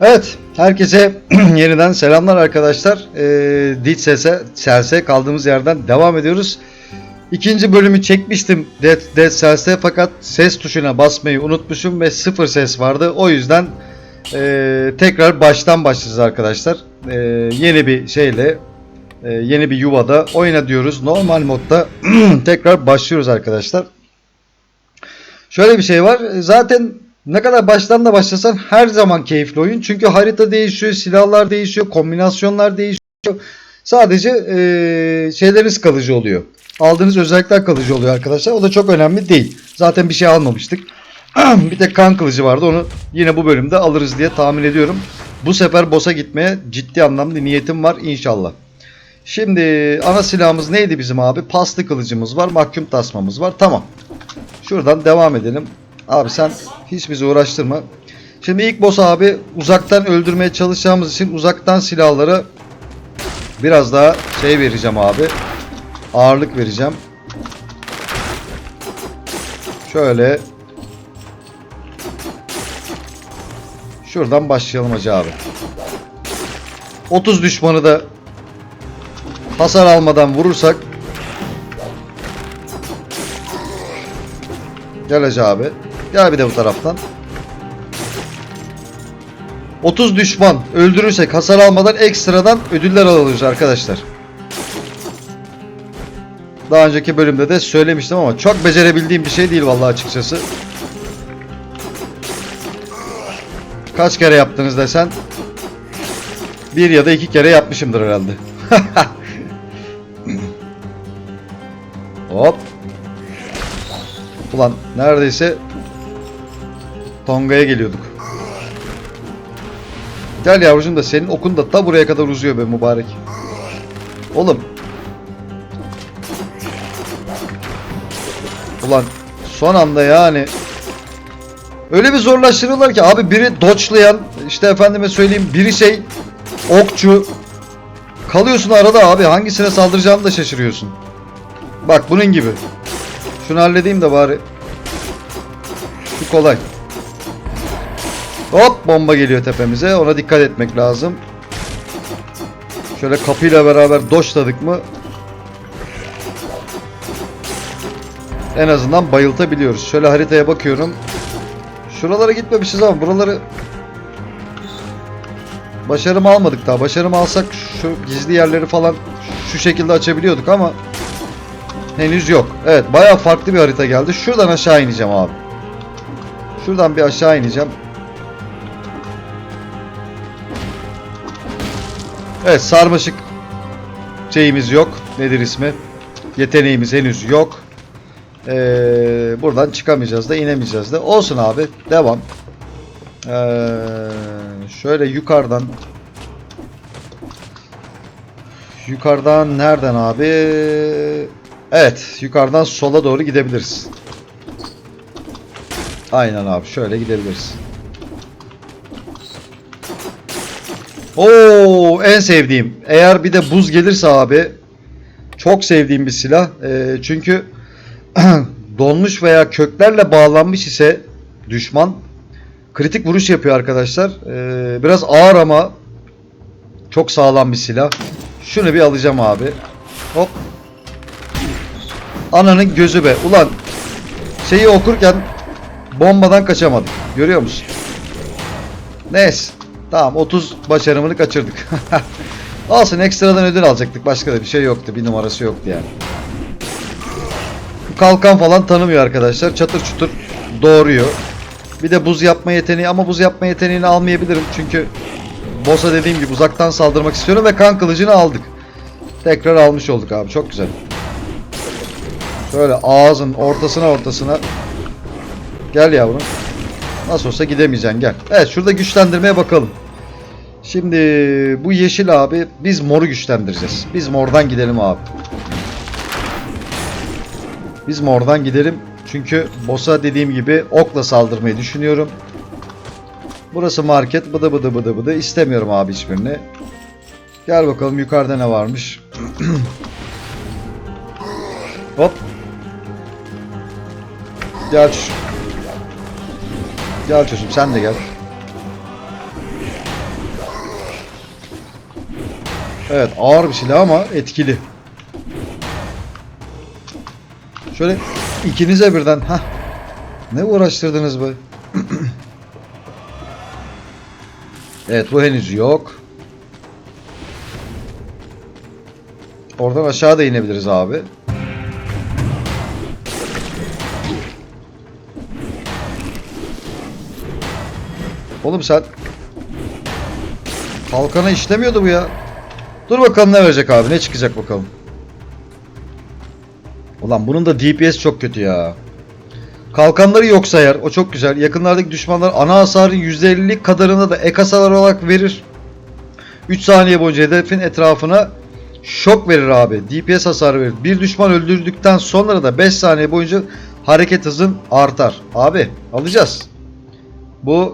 Evet, herkese yeniden selamlar arkadaşlar. Ee, Dit Ses'e, Sels'e kaldığımız yerden devam ediyoruz. İkinci bölümü çekmiştim Dead, Dead Cells'te fakat ses tuşuna basmayı unutmuşum ve sıfır ses vardı. O yüzden ee, tekrar baştan başlayacağız arkadaşlar. Ee, yeni bir şeyle, ee, yeni bir yuvada oyna diyoruz. Normal modda tekrar başlıyoruz arkadaşlar. Şöyle bir şey var. Zaten ne kadar baştan da başlasan her zaman keyifli oyun. Çünkü harita değişiyor, silahlar değişiyor, kombinasyonlar değişiyor. Sadece eee, şeyleriniz kalıcı oluyor. Aldığınız özellikler kalıcı oluyor arkadaşlar. O da çok önemli değil. Zaten bir şey almamıştık. bir tek kan kılıcı vardı. Onu yine bu bölümde alırız diye tahmin ediyorum. Bu sefer boss'a gitmeye ciddi anlamda niyetim var inşallah. Şimdi ana silahımız neydi bizim abi? Paslı kılıcımız var, mahkum tasmamız var. Tamam. Şuradan devam edelim. Abi sen hiç bizi uğraştırma. Şimdi ilk boss abi uzaktan öldürmeye çalışacağımız için uzaktan silahlara biraz daha şey vereceğim abi. Ağırlık vereceğim. Şöyle. Şuradan başlayalım hacı abi. 30 düşmanı da hasar almadan vurursak Gel Hacı abi. Gel bir de bu taraftan. 30 düşman öldürürsek hasar almadan ekstradan ödüller alıyoruz arkadaşlar. Daha önceki bölümde de söylemiştim ama çok becerebildiğim bir şey değil vallahi açıkçası. Kaç kere yaptınız desen bir ya da iki kere yapmışımdır herhalde. Hop. Ulan neredeyse Tonga'ya geliyorduk. Gel yavrucuğum da senin okun da ta buraya kadar uzuyor be mübarek. Oğlum. Ulan son anda yani öyle bir zorlaştırıyorlar ki abi biri dodge'layan işte efendime söyleyeyim biri şey okçu kalıyorsun arada abi hangisine saldıracağını da şaşırıyorsun. Bak bunun gibi. Şunu halledeyim de bari. Şu kolay. Hop bomba geliyor tepemize. Ona dikkat etmek lazım. Şöyle kapıyla beraber doşladık mı en azından bayıltabiliyoruz. Şöyle haritaya bakıyorum. Şuralara gitmemişiz ama buraları başarımı almadık daha. Başarımı alsak şu gizli yerleri falan şu şekilde açabiliyorduk ama Henüz yok. Evet bayağı farklı bir harita geldi. Şuradan aşağı ineceğim abi. Şuradan bir aşağı ineceğim. Evet sarmaşık şeyimiz yok. Nedir ismi? Yeteneğimiz henüz yok. Ee, buradan çıkamayacağız da inemeyeceğiz de. Olsun abi. Devam. Ee, şöyle yukarıdan Yukarıdan nereden abi? Evet, yukarıdan sola doğru gidebiliriz. Aynen abi, şöyle gidebiliriz. Oo, en sevdiğim. Eğer bir de buz gelirse abi, çok sevdiğim bir silah. Ee, çünkü donmuş veya köklerle bağlanmış ise düşman kritik vuruş yapıyor arkadaşlar. Ee, biraz ağır ama çok sağlam bir silah. Şunu bir alacağım abi. Hop. Ananın gözü be. Ulan şeyi okurken bombadan kaçamadık. Görüyor musun? Neyse. Tamam 30 başarımını kaçırdık. Olsun ekstradan ödül alacaktık. Başka da bir şey yoktu. Bir numarası yoktu yani. Kalkan falan tanımıyor arkadaşlar. Çatır çutur doğruyor. Bir de buz yapma yeteneği ama buz yapma yeteneğini almayabilirim. Çünkü boss'a dediğim gibi uzaktan saldırmak istiyorum ve kan kılıcını aldık. Tekrar almış olduk abi. Çok güzel. Şöyle ağzın ortasına ortasına. Gel yavrum. Nasıl olsa gidemeyeceksin gel. Evet şurada güçlendirmeye bakalım. Şimdi bu yeşil abi biz moru güçlendireceğiz. Biz mordan gidelim abi. Biz mordan gidelim. Çünkü boss'a dediğim gibi okla saldırmayı düşünüyorum. Burası market. Bıdı bıdı bıdı bıdı. İstemiyorum abi hiçbirini. Gel bakalım yukarıda ne varmış. Hop. Gel. Gel çocuğum sen de gel. Evet ağır bir silah ama etkili. Şöyle ikinize birden ha ne uğraştırdınız be? evet bu henüz yok. Oradan aşağı da inebiliriz abi. Oğlum sen Kalkana işlemiyordu bu ya. Dur bakalım ne verecek abi. Ne çıkacak bakalım. Ulan bunun da DPS çok kötü ya. Kalkanları yok sayar. O çok güzel. Yakınlardaki düşmanlar ana hasarın %50'lik kadarını da ek hasar olarak verir. 3 saniye boyunca hedefin etrafına şok verir abi. DPS hasarı verir. Bir düşman öldürdükten sonra da 5 saniye boyunca hareket hızın artar. Abi alacağız. Bu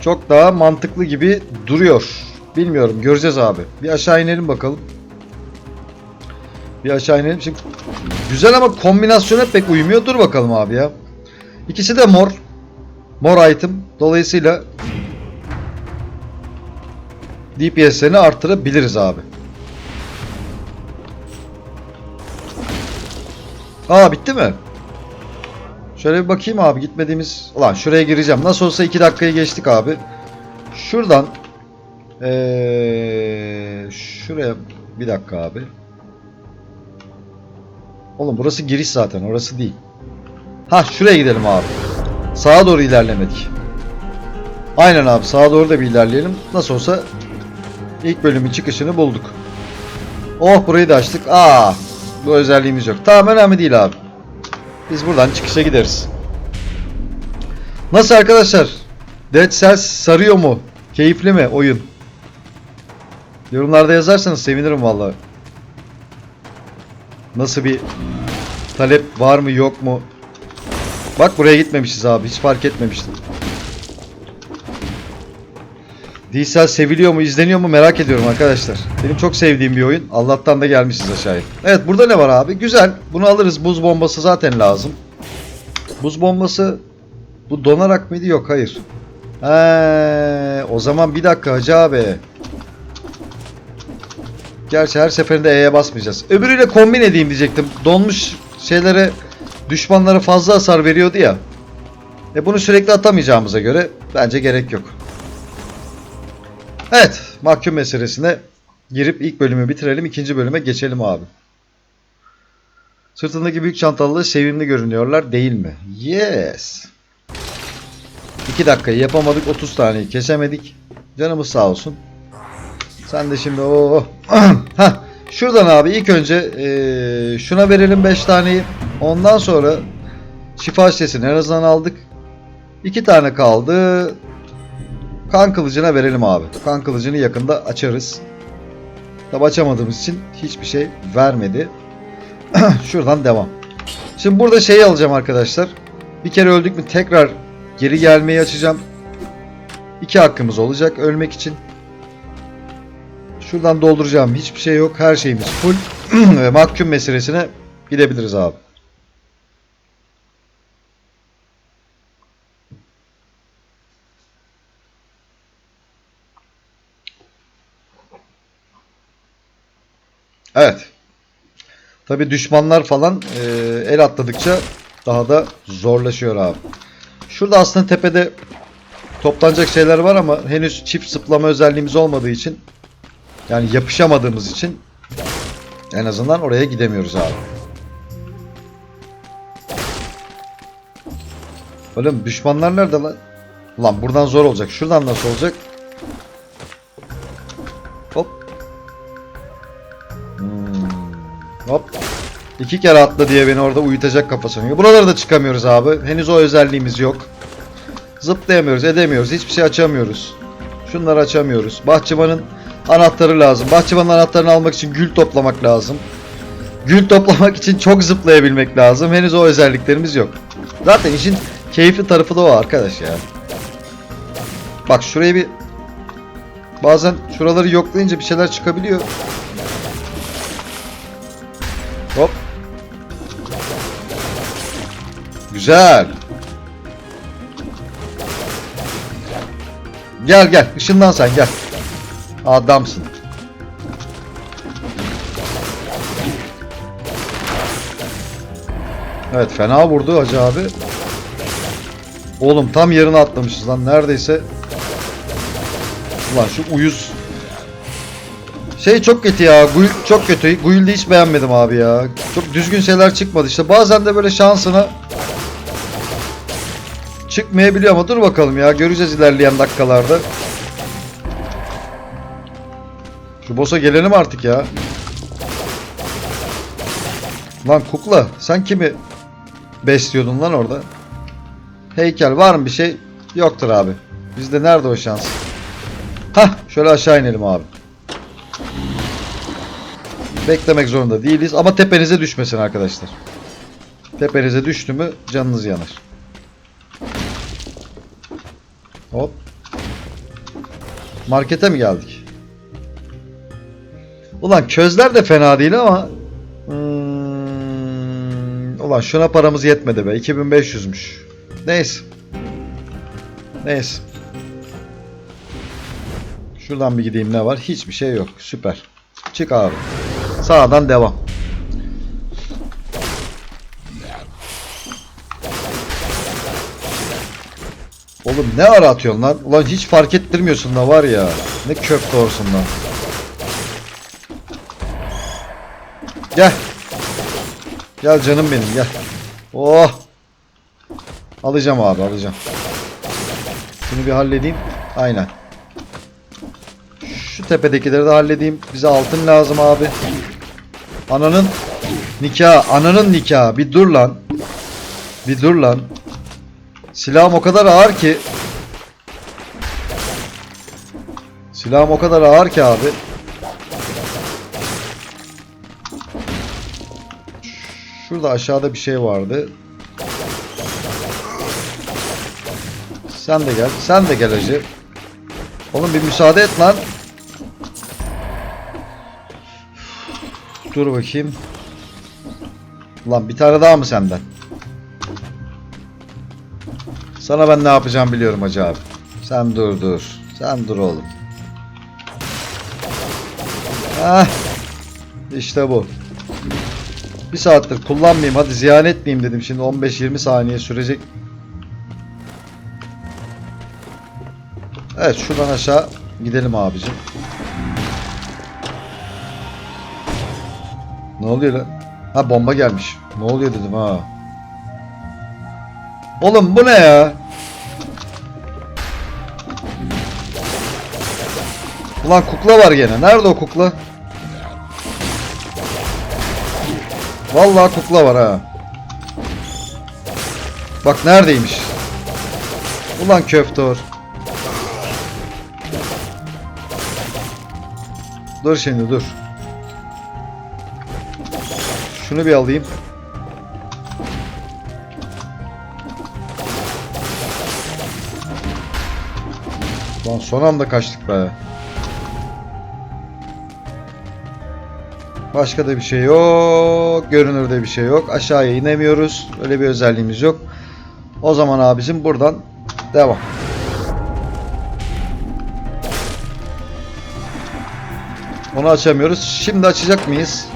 çok daha mantıklı gibi duruyor. Bilmiyorum göreceğiz abi. Bir aşağı inelim bakalım. Bir aşağı inelim. Şimdi güzel ama kombinasyona pek uymuyor. Dur bakalım abi ya. İkisi de mor. Mor item. Dolayısıyla DPS'lerini arttırabiliriz abi. Aa bitti mi? Şöyle bir bakayım abi gitmediğimiz... Ulan şuraya gireceğim. Nasıl olsa 2 dakikayı geçtik abi. Şuradan... Ee, şuraya... Bir dakika abi. Oğlum burası giriş zaten. Orası değil. Ha şuraya gidelim abi. Sağa doğru ilerlemedik. Aynen abi sağa doğru da bir ilerleyelim. Nasıl olsa ilk bölümün çıkışını bulduk. Oh burayı da açtık. Aa, bu özelliğimiz yok. Tamam önemli değil abi. Biz buradan çıkışa gideriz. Nasıl arkadaşlar? Dead Cells sarıyor mu? Keyifli mi oyun? Yorumlarda yazarsanız sevinirim vallahi. Nasıl bir talep var mı yok mu? Bak buraya gitmemişiz abi. Hiç fark etmemiştim. Diesel seviliyor mu, izleniyor mu merak ediyorum arkadaşlar. Benim çok sevdiğim bir oyun. Allah'tan da gelmişiz aşağıya. Evet burada ne var abi? Güzel. Bunu alırız. Buz bombası zaten lazım. Buz bombası bu donarak mıydı? Yok hayır. He, o zaman bir dakika hacı abi. Gerçi her seferinde E'ye basmayacağız. Öbürüyle kombin edeyim diyecektim. Donmuş şeylere düşmanlara fazla hasar veriyordu ya. E bunu sürekli atamayacağımıza göre bence gerek yok. Evet, mahkum meselesine girip ilk bölümü bitirelim. ikinci bölüme geçelim abi. Sırtındaki büyük çantalı sevimli görünüyorlar değil mi? Yes. 2 dakikayı yapamadık. 30 taneyi kesemedik. Canımız sağ olsun. Sen de şimdi o ha şuradan abi ilk önce eee, şuna verelim 5 taneyi. Ondan sonra şifa şişesini en azından aldık. 2 tane kaldı. Kan kılıcına verelim abi. Kan kılıcını yakında açarız. Tabi açamadığımız için hiçbir şey vermedi. Şuradan devam. Şimdi burada şeyi alacağım arkadaşlar. Bir kere öldük mü tekrar geri gelmeyi açacağım. İki hakkımız olacak ölmek için. Şuradan dolduracağım hiçbir şey yok. Her şeyimiz full. Ve mahkum meselesine gidebiliriz abi. Evet. Tabi düşmanlar falan e, el atladıkça daha da zorlaşıyor abi. Şurada aslında tepede toplanacak şeyler var ama henüz çift zıplama özelliğimiz olmadığı için yani yapışamadığımız için en azından oraya gidemiyoruz abi. Oğlum düşmanlar nerede lan? Ulan buradan zor olacak. Şuradan nasıl olacak? Hop. İki kere atla diye beni orada uyutacak kafasını. Buralara da çıkamıyoruz abi. Henüz o özelliğimiz yok. Zıplayamıyoruz, edemiyoruz. Hiçbir şey açamıyoruz. Şunları açamıyoruz. Bahçıvanın anahtarı lazım. Bahçıvanın anahtarını almak için gül toplamak lazım. Gül toplamak için çok zıplayabilmek lazım. Henüz o özelliklerimiz yok. Zaten işin keyifli tarafı da o arkadaş ya. Bak şuraya bir bazen şuraları yoklayınca bir şeyler çıkabiliyor. Hop. Güzel. Gel gel. Işından sen gel. Adamsın. Evet fena vurdu Hacı abi. Oğlum tam yerine atlamışız lan. Neredeyse. Ulan şu uyuz şey çok kötü ya. Guild çok kötü. Guild'i hiç beğenmedim abi ya. Çok düzgün şeyler çıkmadı. İşte bazen de böyle şansına çıkmayabiliyor ama dur bakalım ya. Göreceğiz ilerleyen dakikalarda. Şu boss'a gelelim artık ya. Lan kukla sen kimi besliyordun lan orada? Heykel var mı bir şey? Yoktur abi. Bizde nerede o şans? Hah şöyle aşağı inelim abi. Beklemek zorunda değiliz ama tepenize düşmesin arkadaşlar. Tepenize düştü mü canınız yanar. Hop. Markete mi geldik? Ulan közler de fena değil ama Hmm, ulan şuna paramız yetmedi be. 2500'müş. Neyse. Neyse. Şuradan bir gideyim ne var? Hiçbir şey yok. Süper. Çık abi. Sağdan devam. Oğlum ne ara atıyorsun lan? Ulan hiç fark ettirmiyorsun da var ya. Ne köfte olsun lan. Gel. Gel canım benim gel. Oh. Alacağım abi alacağım. Şunu bir halledeyim. Aynen. Şu tepedekileri de halledeyim. Bize altın lazım abi. Ananın nikahı. Ananın nikahı. Bir dur lan. Bir dur lan. Silahım o kadar ağır ki. Silahım o kadar ağır ki abi. Şurada aşağıda bir şey vardı. Sen de gel. Sen de gel hacı. Oğlum bir müsaade et lan. Dur bakayım. Lan bir tane daha mı senden? Sana ben ne yapacağım biliyorum hacı abi. Sen dur dur. Sen dur oğlum. Hah. İşte bu. Bir saattir kullanmayayım hadi ziyan etmeyeyim dedim şimdi 15-20 saniye sürecek. Evet şuradan aşağı gidelim abicim. Ne oluyor lan? Ha bomba gelmiş. Ne oluyor dedim ha. Oğlum bu ne ya? Ulan kukla var gene. Nerede o kukla? Vallahi kukla var ha. Bak neredeymiş. Ulan köftor. Dur şimdi dur. Şunu bir alayım. Lan son anda kaçtık be. Başka da bir şey yok. Görünürde bir şey yok. Aşağıya inemiyoruz. Öyle bir özelliğimiz yok. O zaman abicim buradan devam. Onu açamıyoruz. Şimdi açacak mıyız?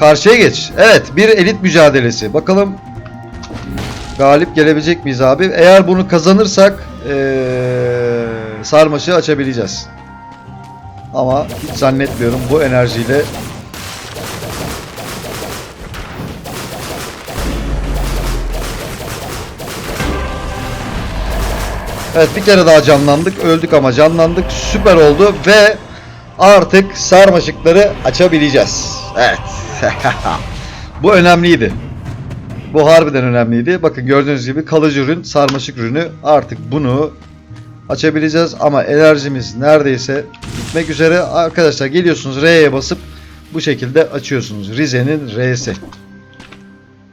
Karşıya geç. Evet bir elit mücadelesi. Bakalım galip gelebilecek miyiz abi? Eğer bunu kazanırsak ee, sarmaşı açabileceğiz. Ama hiç zannetmiyorum bu enerjiyle Evet bir kere daha canlandık. Öldük ama canlandık. Süper oldu ve artık sarmaşıkları açabileceğiz. Evet. bu önemliydi. Bu harbiden önemliydi. Bakın gördüğünüz gibi kalıcı ürün, sarmaşık ürünü. Artık bunu açabileceğiz ama enerjimiz neredeyse bitmek üzere. Arkadaşlar geliyorsunuz R'ye basıp bu şekilde açıyorsunuz. Rize'nin R'si.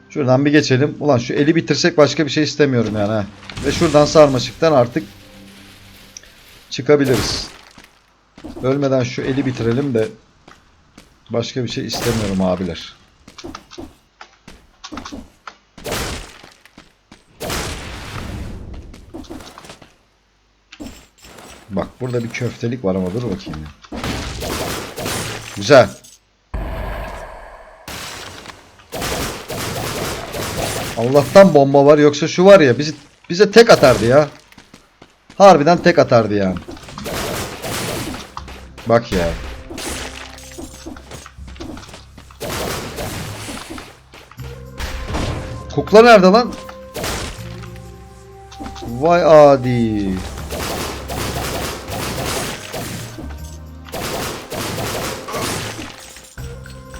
Şuradan bir geçelim. Ulan şu eli bitirsek başka bir şey istemiyorum yani. Ve şuradan sarmaşıktan artık çıkabiliriz. Ölmeden şu eli bitirelim de başka bir şey istemiyorum abiler. Bak burada bir köftelik var ama dur bakayım ya. Güzel. Allah'tan bomba var yoksa şu var ya bizi bize tek atardı ya. Harbiden tek atardı yani. Bak ya. Kukla nerede lan? Vay adi.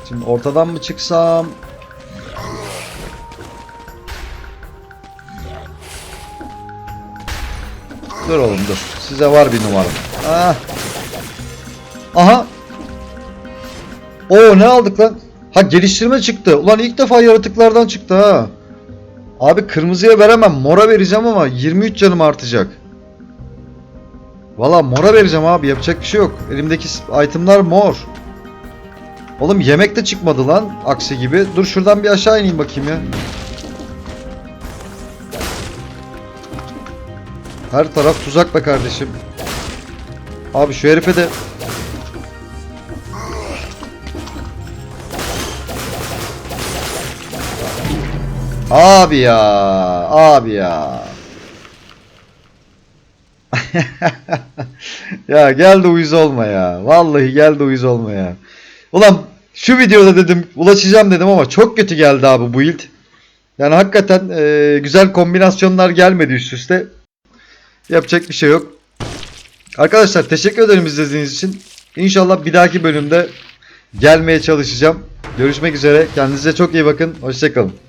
Şimdi ortadan mı çıksam? Dur oğlum dur. Size var bir numaram. Ah. Aha. Oo ne aldık lan? Ha geliştirme çıktı. Ulan ilk defa yaratıklardan çıktı ha. Abi kırmızıya veremem. Mora vereceğim ama 23 canım artacak. Valla mora vereceğim abi. Yapacak bir şey yok. Elimdeki itemlar mor. Oğlum yemek de çıkmadı lan. Aksi gibi. Dur şuradan bir aşağı ineyim bakayım ya. Her taraf tuzak be kardeşim. Abi şu herife de Abi ya, abi ya. ya gel de uyuz olma ya. Vallahi gel de uyuz olma ya. Ulan şu videoda dedim ulaşacağım dedim ama çok kötü geldi abi bu build. Yani hakikaten e, güzel kombinasyonlar gelmedi üst üste. Yapacak bir şey yok. Arkadaşlar teşekkür ederim izlediğiniz için. İnşallah bir dahaki bölümde gelmeye çalışacağım. Görüşmek üzere. Kendinize çok iyi bakın. Hoşçakalın.